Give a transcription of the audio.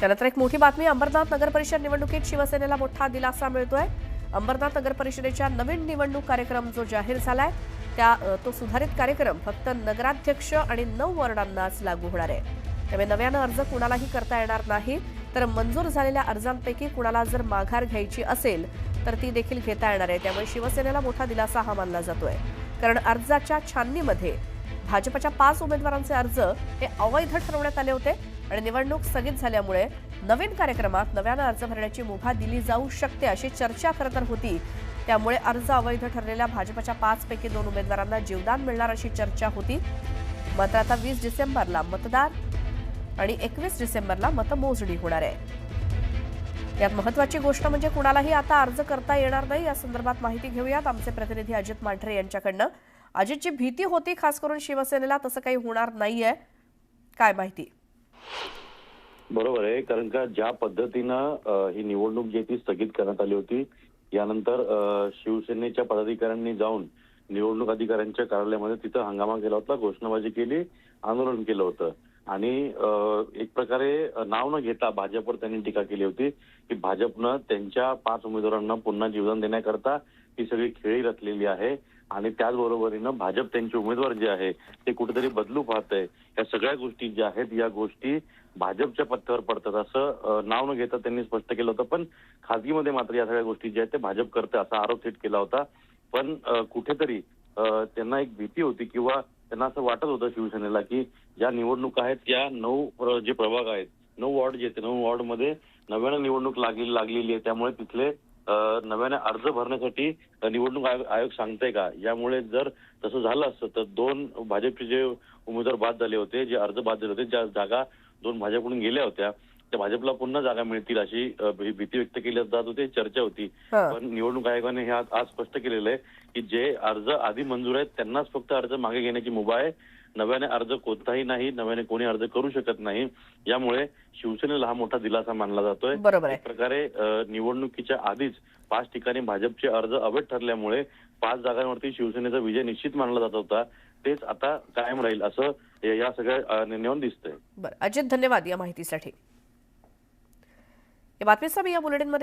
त्यानंतर एक मोठी बातमी. अंबरनाथ नगर परिषद निवडणुकीत शिवसेनेला मोठा दिलासा मिळतोय. अंबरनाथ नगर परिषदेच्या नवीन निवडणूक कार्यक्रम जो जाहीर झालाय त्या तो सुधारित कार्यक्रम फक्त नगराध्यक्ष आणि नऊ वॉर्डांनाच लागू होणार आहे. त्यामुळे नव्यानं अर्ज कुणालाही करता येणार नाही. तर मंजूर झालेल्या अर्जांपैकी कुणाला जर माघार घ्यायची असेल तर ती देखील घेता येणार आहे. त्यामुळे शिवसेनेला मोठा दिलासा हा मानला जातोय. कारण अर्जाच्या छाननीमध्ये भाजपच्या पाच उमेदवारांचे अर्ज हे अवैध ठरवण्यात आले होते. आणि निवडणूक स्थगित झाल्यामुळे नवीन कार्यक्रमात नव्यानं अर्ज भरण्याची मुभा दिली जाऊ शकते अशी चर्चा खरं तर होती. त्यामुळे अर्ज अवैध ठरलेल्या भाजपच्या पाच पैकी दोन उमेदवारांना जीवदान मिळणार अशी चर्चा होती. मात्र आता वीस डिसेंबरला मतदार आणि एकवीस डिसेंबरला मतमोजणी होणार आहे. यात महत्वाची गोष्ट म्हणजे कुणालाही आता अर्ज करता येणार नाही या संदर्भात माहिती घेऊयात. आमचे प्रतिनिधी अजित मांढरे यांच्याकडनं. अजितची भीती होती खास करून शिवसेनेला तसं काही होणार नाहीये. काय माहिती? बरोबर आहे. कारण का ज्या पद्धतीनं ही निवडणूक जी ती स्थगित करण्यात आली होती यानंतर शिवसेनेच्या पदाधिकाऱ्यांनी जाऊन निवडणूक अधिकाऱ्यांच्या कार्यालयामध्ये तिथं हंगामा केला होता घोषणाबाजी केली आंदोलन केलं होतं. आणि एक प्रकारे नाव न घेता भाजपवर त्यांनी टीका केली होती की भाजपनं त्यांच्या पाच उमेदवारांना पुन्हा जीवदान देण्याकरता ही सगळी खेळी रचलेली आहे. आणि त्याचबरोबरीनं भाजप त्यांचे उमेदवार जे आहे ते कुठेतरी बदलू पाहत आहे या सगळ्या गोष्टी ज्या आहेत या गोष्टी भाजपच्या पथ्यावर पडतात. असं नाव न घेता त्यांनी स्पष्ट केलं होतं. पण खासगीमध्ये मात्र या सगळ्या गोष्टी ज्या आहेत ते भाजप करते असा आरोप थेट केला होता. पण कुठेतरी त्यांना एक भीती होती किंवा त्यांना असं वाटत होतं शिवसेनेला की ज्या निवडणुका आहेत त्या नऊ जे प्रभाग आहेत नऊ वॉर्ड जे आहेत नऊ वॉर्डमध्ये नव्यानं निवडणूक लागली लागलेली आहे. त्यामुळे तिथले नव्याने अर्ज भरण्यासाठी निवडणूक आयोग आयोग सांगतंय का? यामुळे जर तसं झालं असतं तर दोन भाजपचे जे उमेदवार बाद झाले होते जे अर्ज बाद झाले होते ज्या जागा दोन भाजपकडून गेल्या होत्या त्या भाजपला पुन्हा जागा मिळतील अशी भीती व्यक्त केली जात होती चर्चा होती. पण निवडणूक आयोगाने हे आज स्पष्ट केलेलं आहे की जे अर्ज आधी मंजूर आहेत त्यांनाच फक्त अर्ज मागे घेण्याची मुभा आहे. नव्याने अर्ज कोणताही नाही नव्याने कोणी अर्ज करू शकत नाही. यामुळे शिवसेनेला हा मोठा दिलासा मानला जातोय. एक प्रकारे निवडणुकीच्या आधीच पाच ठिकाणी भाजपचे अर्ज अवैध ठरल्यामुळे पाच जागांवरती शिवसेनेचा विजय निश्चित मानला जात होता. तेच आता कायम राहील असं या सगळ्या अ, निर्णयावरून दिसतंय. बरं. अजित धन्यवाद या माहितीसाठी. या बातमीसह मी या बुलेटिनमध्ये